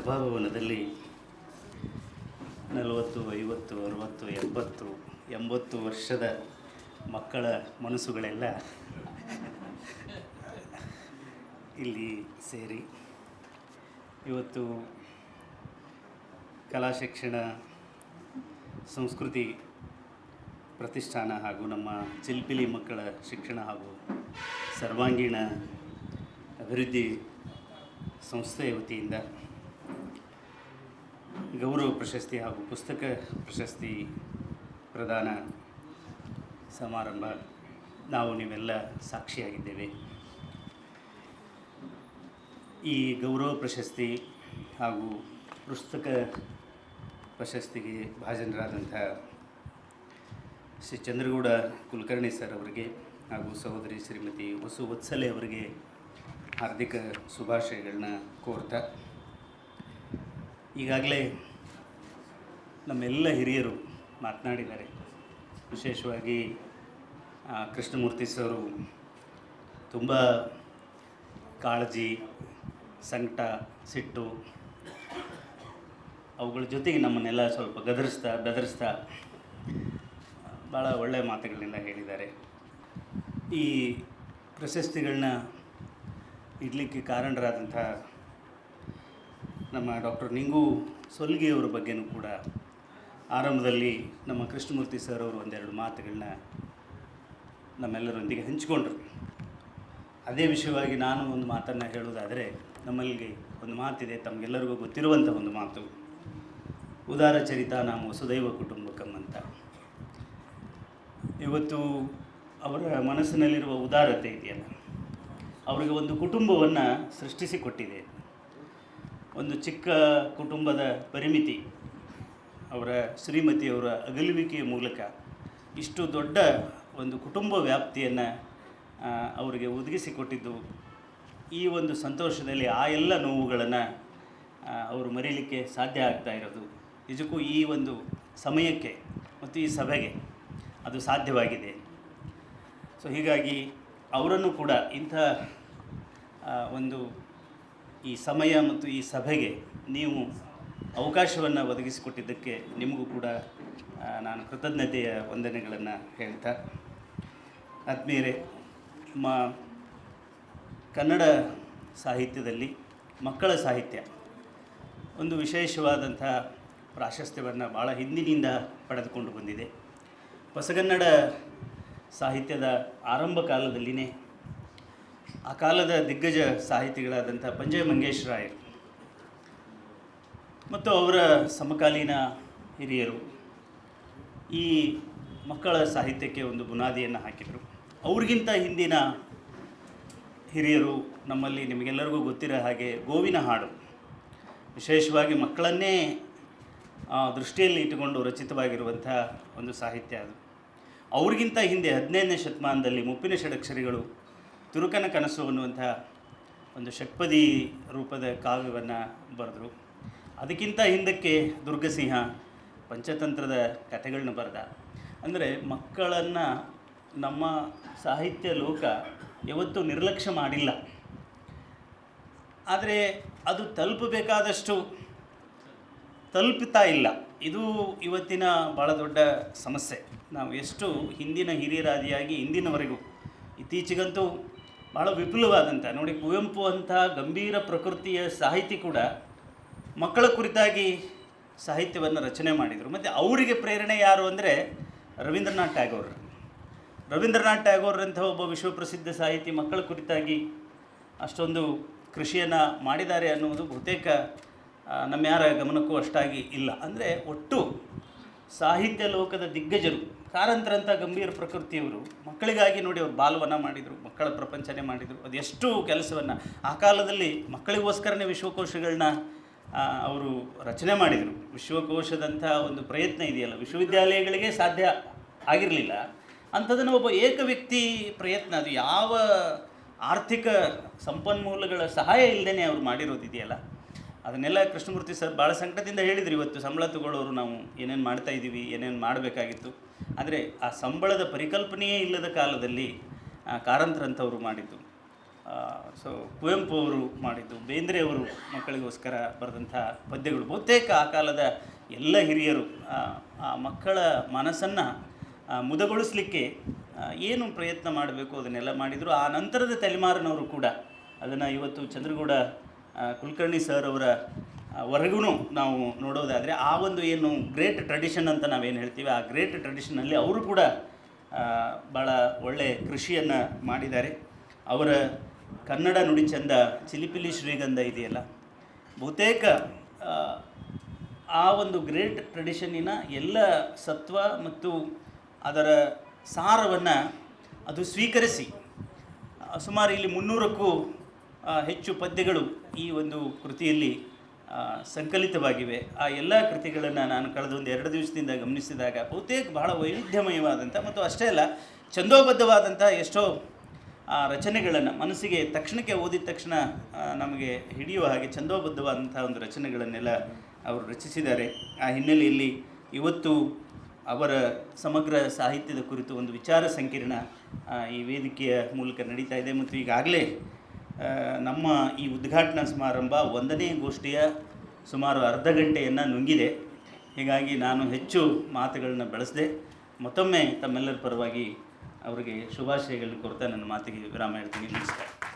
ಸಭಾಭವನದಲ್ಲಿ ನಲವತ್ತು, ಐವತ್ತು, ಅರುವತ್ತು ಎಪ್ಪತ್ತು ಎಂಬತ್ತು ವರ್ಷದ ಮಕ್ಕಳ ಮನಸ್ಸುಗಳೆಲ್ಲ ಇಲ್ಲಿ ಸೇರಿ ಇವತ್ತು ಕಲಾ ಶಿಕ್ಷಣ ಸಂಸ್ಕೃತಿ ಪ್ರತಿಷ್ಠಾನ ಹಾಗೂ ನಮ್ಮ ಚಿಲ್ಪಿಲಿ ಮಕ್ಕಳ ಶಿಕ್ಷಣ ಹಾಗೂ ಸರ್ವಾಂಗೀಣ ಅಭಿವೃದ್ಧಿ ಸಂಸ್ಥೆಯ ವತಿಯಿಂದ ಗೌರವ ಪ್ರಶಸ್ತಿ ಹಾಗೂ ಪುಸ್ತಕ ಪ್ರಶಸ್ತಿ ಪ್ರದಾನ ಸಮಾರಂಭ ನಾವು ನೀವೆಲ್ಲ ಸಾಕ್ಷಿಯಾಗಿದ್ದೇವೆ. ಈ ಗೌರವ ಪ್ರಶಸ್ತಿ ಹಾಗೂ ಪುಸ್ತಕ ಪ್ರಶಸ್ತಿಗೆ ಭಾಜನರಾದಂಥ ಶ್ರೀ ಚಂದ್ರಗೌಡ ಕುಲಕರ್ಣಿ ಸರ್ ಅವರಿಗೆ ಹಾಗೂ ಸಹೋದರಿ ಶ್ರೀಮತಿ ವಸು ವತ್ಸಲೆ ಅವರಿಗೆ ಹಾರ್ದಿಕ ಶುಭಾಶಯಗಳನ್ನ ಕೋರ್ತಾ, ಈಗಾಗಲೇ ನಮ್ಮೆಲ್ಲ ಹಿರಿಯರು ಮಾತನಾಡಿದ್ದಾರೆ. ವಿಶೇಷವಾಗಿ ಕೃಷ್ಣಮೂರ್ತಿ ಸರು ತುಂಬ ಕಾಳಜಿ, ಸಂಕಟ, ಸಿಟ್ಟು ಅವುಗಳ ಜೊತೆಗೆ ನಮ್ಮನ್ನೆಲ್ಲ ಸ್ವಲ್ಪ ಗದರಿಸ್ತಾ, ಬೆದರಿಸ್ತಾ ಭಾಳ ಒಳ್ಳೆಯ ಮಾತುಗಳನ್ನೆಲ್ಲ ಹೇಳಿದ್ದಾರೆ. ಈ ಪ್ರಶಸ್ತಿಗಳನ್ನ ಇಡಲಿಕ್ಕೆ ಕಾರಣರಾದಂಥ ನಮ್ಮ ಡಾಕ್ಟರ್ ನಿಂಗು ಸೊಲ್ಗಿಯವರ ಬಗ್ಗೆನೂ ಕೂಡ ಆರಂಭದಲ್ಲಿ ನಮ್ಮ ಕೃಷ್ಣಮೂರ್ತಿ ಸರ್ ಅವರು ಒಂದೆರಡು ಮಾತುಗಳನ್ನ ನಮ್ಮೆಲ್ಲರೊಂದಿಗೆ ಹಂಚಿಕೊಂಡ್ರು. ಅದೇ ವಿಷಯವಾಗಿ ನಾನು ಒಂದು ಮಾತನ್ನು ಹೇಳುವುದಾದರೆ, ನಮ್ಮಲ್ಲಿ ಒಂದು ಮಾತಿದೆ, ತಮಗೆಲ್ಲರಿಗೂ ಗೊತ್ತಿರುವಂಥ ಒಂದು ಮಾತು. ಉದಾರ ಚರಿತ ನಾವು ವಸುದೈವ ಕುಟುಂಬಕಂ ಅಂತ. ಇವತ್ತು ಅವರ ಮನಸ್ಸಿನಲ್ಲಿರುವ ಉದಾರತೆ ಇದೆಯಲ್ಲ, ಅವರಿಗೆ ಒಂದು ಕುಟುಂಬವನ್ನು ಸೃಷ್ಟಿಸಿಕೊಟ್ಟಿದೆ ಒಂದು ಚಿಕ್ಕ ಕುಟುಂಬದ ಪರಿಮಿತಿ. ಅವರ ಶ್ರೀಮತಿಯವರ ಅಗಲುವಿಕೆಯ ಮೂಲಕ ಇಷ್ಟು ದೊಡ್ಡ ಒಂದು ಕುಟುಂಬ ವ್ಯಾಪ್ತಿಯನ್ನು ಅವರಿಗೆ ಒದಗಿಸಿಕೊಟ್ಟಿದ್ದು. ಈ ಒಂದು ಸಂತೋಷದಲ್ಲಿ ಆ ಎಲ್ಲ ನೋವುಗಳನ್ನು ಅವರು ಮರೀಲಿಕ್ಕೆ ಸಾಧ್ಯ ಆಗ್ತಾ ಇರೋದು. ನಿಜಕ್ಕೂ ಈ ಒಂದು ಸಮಯಕ್ಕೆ ಮತ್ತು ಈ ಸಭೆಗೆ ಅದು ಸಾಧ್ಯವಾಗಿದೆ. ಸೊ, ಹೀಗಾಗಿ ಅವರನ್ನು ಕೂಡ ಇಂಥ ಒಂದು ಈ ಸಮಯ ಮತ್ತು ಈ ಸಭೆಗೆ ನೀವು ಅವಕಾಶವನ್ನು ಒದಗಿಸಿಕೊಟ್ಟಿದ್ದಕ್ಕೆ ನಿಮಗೂ ಕೂಡ ನಾನು ಕೃತಜ್ಞತೆಯ ವಂದನೆಗಳನ್ನು ಹೇಳ್ತಾ ಆದ್ಮೇಲೆ ನಮ್ಮ ಕನ್ನಡ ಸಾಹಿತ್ಯದಲ್ಲಿ ಮಕ್ಕಳ ಸಾಹಿತ್ಯ, ಒಂದು ವಿಶೇಷವಾದಂಥ ಪ್ರಾಶಸ್ತ್ಯವನ್ನು ಭಾಳ ಹಿಂದಿನಿಂದ ಪಡೆದುಕೊಂಡು ಬಂದಿದೆ. ಹೊಸಗನ್ನಡ ಸಾಹಿತ್ಯದ ಆರಂಭ ಕಾಲದಲ್ಲಿನೇ ಆ ಕಾಲದ ದಿಗ್ಗಜ ಸಾಹಿತಿಗಳಾದಂಥ ಪಂಜಯ ಮಂಗೇಶ್ ರಾಯರು ಮತ್ತು ಅವರ ಸಮಕಾಲೀನ ಹಿರಿಯರು ಈ ಮಕ್ಕಳ ಸಾಹಿತ್ಯಕ್ಕೆ ಒಂದು ಬುನಾದಿಯನ್ನು ಹಾಕಿದರು. ಅವ್ರಿಗಿಂತ ಹಿಂದಿನ ಹಿರಿಯರು ನಮ್ಮಲ್ಲಿ ನಿಮಗೆಲ್ಲರಿಗೂ ಗೊತ್ತಿರೋ ಹಾಗೆ ಗೋವಿನ ಹಾಡು. ವಿಶೇಷವಾಗಿ ಮಕ್ಕಳನ್ನೇ ದೃಷ್ಟಿಯಲ್ಲಿ ಇಟ್ಟುಕೊಂಡು ರಚಿತವಾಗಿರುವಂಥ ಒಂದು ಸಾಹಿತ್ಯ ಅದು. ಅವ್ರಿಗಿಂತ ಹಿಂದೆ ಹದಿನೈದನೇ ಶತಮಾನದಲ್ಲಿ ಮುಪ್ಪಿನ ಷಡಕ್ಷರಿಗಳು ತುರುಕನ ಕನಸು ಅನ್ನುವಂಥ ಒಂದು ಷಟ್ಪದಿ ರೂಪದ ಕಾವ್ಯವನ್ನು ಬರೆದರು. ಅದಕ್ಕಿಂತ ಹಿಂದಕ್ಕೆ ದುರ್ಗಸಿಂಹ ಪಂಚತಂತ್ರದ ಕಥೆಗಳನ್ನ ಬರೆದ. ಅಂದರೆ ಮಕ್ಕಳನ್ನು ನಮ್ಮ ಸಾಹಿತ್ಯ ಲೋಕ ಯಾವತ್ತೂ ನಿರ್ಲಕ್ಷ್ಯ ಮಾಡಿಲ್ಲ. ಆದರೆ ಅದು ತಲುಪಬೇಕಾದಷ್ಟು ತಲುಪುತ್ತಾ ಇಲ್ಲ. ಇದು ಇವತ್ತಿನ ಭಾಳ ದೊಡ್ಡ ಸಮಸ್ಯೆ. ನಾವು ಎಷ್ಟು ಹಿಂದಿನ ಹಿರಿಯರಾದಿಯಾಗಿ ಇಂದಿನವರೆಗೂ ಇತ್ತೀಚೆಗಂತೂ ಭಾಳ ವಿಪುಲವಾದಂಥ, ನೋಡಿ ಕುವೆಂಪು ಅಂಥ ಗಂಭೀರ ಪ್ರಕೃತಿಯ ಸಾಹಿತಿ ಕೂಡ ಮಕ್ಕಳ ಕುರಿತಾಗಿ ಸಾಹಿತ್ಯವನ್ನು ರಚನೆ ಮಾಡಿದರು. ಮತ್ತು ಅವರಿಗೆ ಪ್ರೇರಣೆ ಯಾರು ಅಂದರೆ ರವೀಂದ್ರನಾಥ್ ಟ್ಯಾಗೋರ್. ರವೀಂದ್ರನಾಥ್ ಟ್ಯಾಗೋರ್ರಂಥ ಒಬ್ಬ ವಿಶ್ವಪ್ರಸಿದ್ಧ ಸಾಹಿತಿ ಮಕ್ಕಳ ಕುರಿತಾಗಿ ಅಷ್ಟೊಂದು ಕೃಷಿಯನ್ನು ಮಾಡಿದ್ದಾರೆ ಅನ್ನುವುದು ಬಹುತೇಕ ನಮ್ಮ ಯಾರ ಗಮನಕ್ಕೂ ಅಷ್ಟಾಗಿ ಇಲ್ಲ. ಅಂದರೆ ಒಟ್ಟು ಸಾಹಿತ್ಯ ಲೋಕದ ದಿಗ್ಗಜರು ಕಾರಂತರಂಥ ಗಂಭೀರ ಪ್ರಕೃತಿಯವರು, ಮಕ್ಕಳಿಗಾಗಿ ನೋಡಿ ಅವರು ಬಾಲವನ್ನು ಮಾಡಿದರು, ಮಕ್ಕಳ ಪ್ರಪಂಚನೇ ಮಾಡಿದರು. ಅದೆಷ್ಟು ಕೆಲಸವನ್ನು ಆ ಕಾಲದಲ್ಲಿ ಮಕ್ಕಳಿಗೋಸ್ಕರನೇ ವಿಶ್ವಕೋಶಗಳನ್ನ ಅವರು ರಚನೆ ಮಾಡಿದರು. ವಿಶ್ವಕೋಶದಂಥ ಒಂದು ಪ್ರಯತ್ನ ಇದೆಯಲ್ಲ, ವಿಶ್ವವಿದ್ಯಾಲಯಗಳಿಗೆ ಸಾಧ್ಯ ಆಗಿರಲಿಲ್ಲ. ಅಂಥದನ್ನು ಒಬ್ಬ ಏಕ ವ್ಯಕ್ತಿ ಪ್ರಯತ್ನ, ಅದು ಯಾವ ಆರ್ಥಿಕ ಸಂಪನ್ಮೂಲಗಳ ಸಹಾಯ ಇಲ್ಲದೇ ಅವರು ಮಾಡಿರೋದಿದೆಯಲ್ಲ ಅದನ್ನೆಲ್ಲ ಕೃಷ್ಣಮೂರ್ತಿ ಸರ್ ಭಾಳ ಸಂಕಟದಿಂದ ಹೇಳಿದ್ರು ಇವತ್ತು. ಸಂಬಳ ತಗೊಳ್ಳೋರು ನಾವು ಏನೇನು ಮಾಡ್ತಾ ಇದ್ದೀವಿ ಏನೇನು ಮಾಡಬೇಕಾಗಿತ್ತು. ಆದರೆ ಆ ಸಂಬಳದ ಪರಿಕಲ್ಪನೆಯೇ ಇಲ್ಲದ ಕಾಲದಲ್ಲಿ ಕಾರಂತರಂಥವ್ರು ಮಾಡಿದ್ದು. ಸೊ ಕುವೆಂಪು ಅವರು ಮಾಡಿದ್ದು ಬೇಂದ್ರೆ ಅವರು ಮಕ್ಕಳಿಗೋಸ್ಕರ ಬರೆದಂಥ ಪದ್ಯಗಳು. ಬಹುತೇಕ ಆ ಕಾಲದ ಎಲ್ಲ ಹಿರಿಯರು ಆ, ಮಕ್ಕಳ ಮನಸ್ಸನ್ನು ಮುದಗೊಳಿಸಲಿಕ್ಕೆ ಏನು ಪ್ರಯತ್ನ ಮಾಡಬೇಕು ಅದನ್ನೆಲ್ಲ ಮಾಡಿದರು. ಆ ನಂತರದ ತಲೆಮಾರಿನವರು ಕೂಡ ಅದನ್ನು ಇವತ್ತು ಚಂದ್ರಗೌಡ ಕುಲಕರ್ಣಿ ಸರ್ ಅವರ ವರೆಗೂ ನಾವು ನೋಡೋದಾದರೆ ಆ ಒಂದು ಏನು ಗ್ರೇಟ್ ಟ್ರೆಡಿಷನ್ ಅಂತ ನಾವೇನು ಹೇಳ್ತೀವಿ ಆ ಗ್ರೇಟ್ ಟ್ರೆಡಿಷನಲ್ಲಿ ಅವರು ಕೂಡ ಭಾಳ ಒಳ್ಳೆ ಕೃಷಿಯನ್ನು ಮಾಡಿದ್ದಾರೆ. ಅವರ ಕನ್ನಡ ನುಡಿ ಚಂದ ಚಿಲಿಪಿಲಿ ಶ್ರೀಗಂಧ ಇದೆಯಲ್ಲ? ಬಹುತೇಕ ಆ, ಒಂದು ಗ್ರೇಟ್ ಟ್ರೆಡಿಷನ್ನಿನ ಎಲ್ಲ ಸತ್ವ ಮತ್ತು ಅದರ ಸಾರವನ್ನು ಅದು ಸ್ವೀಕರಿಸಿ ಸುಮಾರು ಇಲ್ಲಿ ಮುನ್ನೂರಕ್ಕೂ ಹೆಚ್ಚು ಪದ್ಯಗಳು ಈ ಒಂದು ಕೃತಿಯಲ್ಲಿ ಸಂಕಲಿತವಾಗಿವೆ. ಆ ಎಲ್ಲ ಕೃತಿಗಳನ್ನು ನಾನು ಕಳೆದ ಒಂದು ಎರಡು ದಿವಸದಿಂದ ಗಮನಿಸಿದಾಗ ಬಹುತೇಕ ಬಹಳ ವೈವಿಧ್ಯಮಯವಾದಂಥ ಮತ್ತು ಅಷ್ಟೇ ಅಲ್ಲ ಛಂದೋಬದ್ಧವಾದಂಥ ಎಷ್ಟೋ ಆ ರಚನೆಗಳನ್ನು ಮನಸ್ಸಿಗೆ ತಕ್ಷಣಕ್ಕೆ ಓದಿದ ತಕ್ಷಣ ನಮಗೆ ಹಿಡಿಯುವ ಹಾಗೆ ಛಂದೋಬದ್ಧವಾದಂಥ ಒಂದು ರಚನೆಗಳನ್ನೆಲ್ಲ ಅವರು ರಚಿಸಿದ್ದಾರೆ. ಆ ಹಿನ್ನೆಲೆಯಲ್ಲಿ ಇವತ್ತು ಅವರ ಸಮಗ್ರ ಸಾಹಿತ್ಯದ ಕುರಿತು ಒಂದು ವಿಚಾರ ಸಂಕಿರಣ ಈ ವೇದಿಕೆಯ ಮೂಲಕ ನಡೀತಾ ಇದೆ. ಮತ್ತು ಈಗಾಗಲೇ ನಮ್ಮ ಈ ಉದ್ಘಾಟನಾ ಸಮಾರಂಭ ಒಂದನೇ ಗೋಷ್ಠಿಯ ಸುಮಾರು ಅರ್ಧ ಗಂಟೆಯನ್ನು ನುಂಗಿದೆ. ಹೀಗಾಗಿ ನಾನು ಹೆಚ್ಚು ಮಾತುಗಳನ್ನು ಬಳಸದೆ, ಮತ್ತೊಮ್ಮೆ ತಮ್ಮೆಲ್ಲರ ಪರವಾಗಿ ಅವರಿಗೆ ಶುಭಾಶಯಗಳನ್ನು ಕೊಡ್ತಾ ನನ್ನ ಮಾತಿಗೆ ವಿರಾಮ ಹೇಳ್ತೀನಿ. ನಮಸ್ಕಾರ.